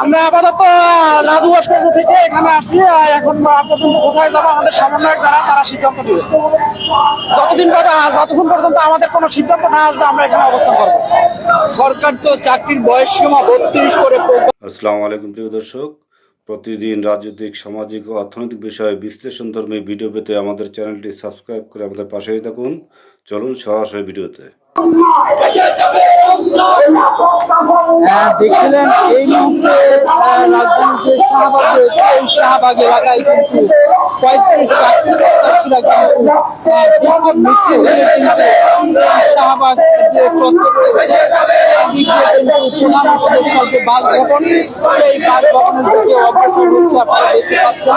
আমরা আপাতত লাদু ভাস্কর্য থেকে এখানে আসছি এখন পর্যন্ত কোথায় যাব আমাদের সমন্বয়ক যারা তারা সিদ্ধান্ত নেবে। যতদিন যতক্ষণ পর্যন্ত আমাদের কোনো সিদ্ধান্ত না আসবে আমরা এখানে অবস্থান করব। সরকার তো চাকরির বয়স সীমা বত্রিশ করে আসসালামু আলাইকুম প্রিয় দর্শক। প্রতিদিন রাজনৈতিক সামাজিক ও অর্থনৈতিক বিষয়ে বিশ্লেষণধর্মী ভিডিও পেতে আমাদের চ্যানেলটি সাবস্ক্রাইব করে আমাদের পাশেই থাকুন। চলুন সরাসরি ভিডিওতে। দেখছিলেন? এই মুহূর্তে যে শাহবাগ রয়েছে এলাকায় কিন্তু পঁয়ত্রিশ চাকরি কিন্তু মিছিল কিন্তু শাহবাগ যে চত্বর রয়েছে, এই সেই বাসভবনের দিকে অগ্রসর হচ্ছে দেখতে পাচ্ছেন।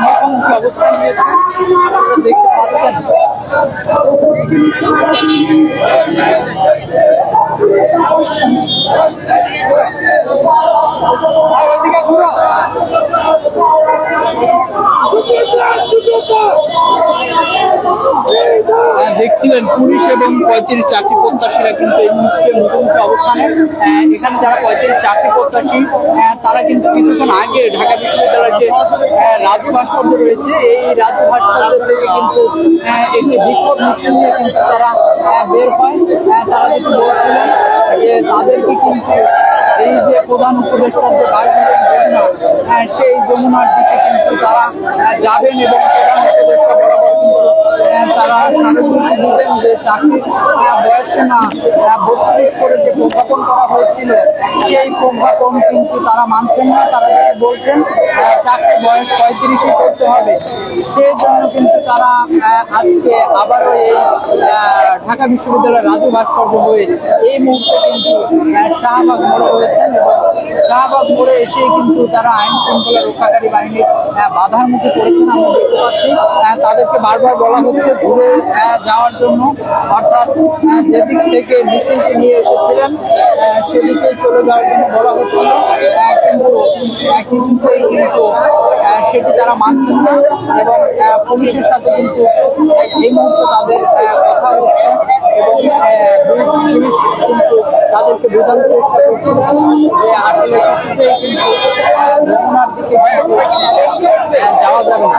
মুখোমুখি অবস্থান নিয়েছে দেখতে পাচ্ছেন আহ, দেখছিলেন পুলিশ এবং পঁয়ত্রিশ চাকরি প্রত্যাশীরা কিন্তু এই মুহূর্তে মুখোমুখি অবস্থানে। আহ, এখানে যারা পঁয়ত্রিশ চাকরি প্রত্যাশী তারা কিন্তু কিছুক্ষণ আগে ঢাকা বিশ্ববিদ্যালয়ের যে রাজু ভাস্কর্য রয়েছে এই রাজু ভাস্কর্য থেকে কিন্তু একটি বিক্ষোভ মিছিল নিয়ে কিন্তু তারা বের হয়। তারা যেটি বলছিলেন যে তাদেরকে কিন্তু এই যে প্রধান উপদেষ্টার যে বাসভবন যমুনা আহ, সেই যমুনার দিকে কিন্তু তারা যাবেন এবং প্রধান উপদেষ্টা বরাবর কিন্তু তারা তাদেরকে বলবেন যে চাকরি বয়সে না বত্রিশ করে যে প্রজ্ঞাপন করা হয়েছিল সেই প্রজ্ঞাপন কিন্তু তারা মানছেন না, তারা যেটা বলছেন তাকে বয়স পঁয়ত্রিশে করতে হবে। সেই জন্য কিন্তু তারা আজকে আবারও এই ঢাকা বিশ্ববিদ্যালয়ের রাজু ভাস্কর্য হয়ে এই মুহূর্তে কিন্তু শাহবাগ মোড়ে রয়েছেন এবং শাহবাগ মোড়ে এসে কিন্তু তারা আইন শৃঙ্খলা রক্ষাকারী বাহিনীর বাধার মুখে পড়েছেন আমরা দেখতে পাচ্ছি। তাদেরকে বারবার বলা হচ্ছে ঘুরে যাওয়ার জন্য। অর্থাৎ যেদিক থেকে মিছিলটি নিয়ে এসেছিলেন সেদিকে চলে যাওয়ার জন্য বলা হচ্ছিল। কিন্তু কিছুতেই কিন্তু সেটি তারা মানছেন না। এবং পুলিশের সাথে কিন্তু এই মুহূর্তে তাদের কথা হচ্ছে। এবং পুলিশ কিন্তু তাদেরকে বোঝানোর চেষ্টা করছিলেন যে আসলে কিন্তু যাওয়া যাবে না।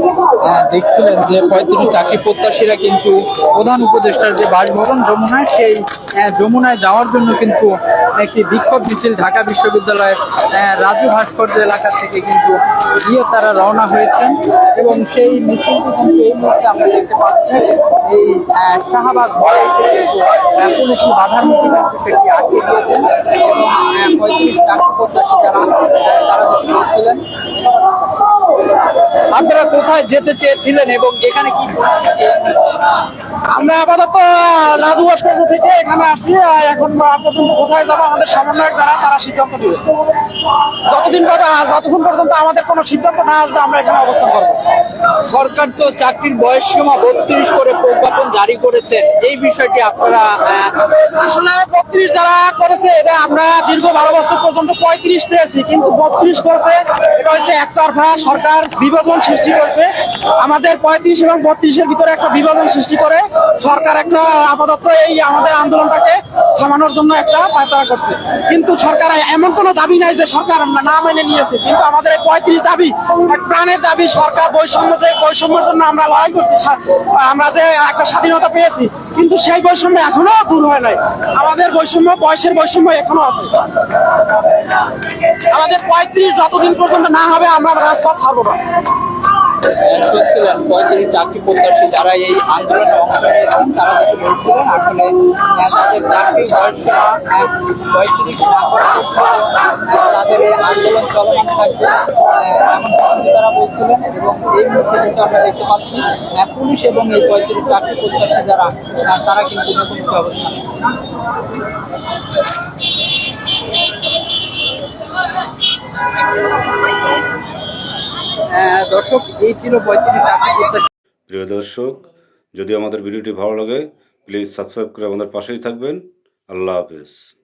দেখছিলেন যে পঁয়ত্রিশ চাকরি প্রত্যাশীরা কিন্তু প্রধান উপদেষ্টার যে বাসভবন যমুনায় সেই যমুনায় যাওয়ার জন্য কিন্তু একটি বিক্ষোভ মিছিল ঢাকা বিশ্ববিদ্যালয়ের রাজু ভাস্কর্য এলাকা থেকে কিন্তু গিয়ে তারা রওনা হয়েছেন। এবং সেই মিছিলটি কিন্তু এই মুহূর্তে আমরা দেখতে পাচ্ছি এই শাহবাগ আহ, পুলিশি বাধার মুখে কিন্তু সেটি আটকে দিয়েছেন। এবং পঁয়ত্রিশ চাকরি প্রত্যাশী যারা আহ, তারা যেটি করছিলেন আপনারা কোথায় যেতে চেয়েছিলেন এবং এখানে কি? আমরা আপাতত লাজু হাসপাতাল থেকে এখানে আসছি এখন পর্যন্ত কোথায় যাব আমাদের সমন্বয়ক যারা, তারা সিদ্ধান্ত দেবে যতদিন যতক্ষণ পর্যন্ত আমাদের কোনো সিদ্ধান্ত না আসবে, আমরা এখানে অবস্থান করব সরকার তো চাকরির বয়স সীমা বত্রিশ করে প্রজ্ঞাপন জারি করেছে। এই বিষয়টি আপনারা আসলে বত্রিশ যারা করেছে, এটা আমরা দীর্ঘ বারো বছর পর্যন্ত পঁয়ত্রিশ চেয়েছি কিন্তু বত্রিশ করেছে, এটা হচ্ছে একতরফা সরকার বিভাজন সৃষ্টি করেছে। আমাদের পঁয়ত্রিশ এবং বত্রিশের ভিতরে একটা বিভাজন সৃষ্টি করে, সরকার একটা আপাতত এই আমাদের আন্দোলনটাকে থামানোর জন্য একটা পায়তারা করছে। কিন্তু সরকার এমন কোনো দাবি নাই যে সরকার না মেনে নিয়েছে, কিন্তু আমাদের পঁয়ত্রিশ দাবি, এক প্রাণের দাবি, সরকার বৈষম্য যে বৈষম্যের জন্য আমরা লড়াই করছি আমরা যে একটা স্বাধীনতা পেয়েছি, কিন্তু সেই বৈষম্য এখনও দূর হয় নাই। আমাদের বৈষম্য, বয়সের বৈষম্য এখনও আছে। আমাদের পঁয়ত্রিশ যতদিন পর্যন্ত না হবে, আমরা রাস্তা ছাড়বো না। শুনছিলেন পঁয়ত্রিশ চাকরি প্রত্যাশী যারা এই আন্দোলনে বলছিলেন আসলে তাদের চাকরি বয়স পঁয়ত্রিশ তাদের আন্দোলন চলমান থাকবে এমন তারা বলছিলেন, এবং এই মুহূর্তে কিন্তু আমরা দেখতে পাচ্ছি পুলিশ এবং এই পঁয়ত্রিশ চাকরি প্রত্যাশী যারা তারা কিন্তু মুখোমুখি অবস্থানে দর্শক, এই ছিল পঁয়ত্রিশ প্রিয় দর্শক, যদি আমাদের ভিডিওটি ভালো লাগে প্লিজ সাবস্ক্রাইব করে আমাদের পাশেই থাকবেন। আল্লাহ হাফেজ।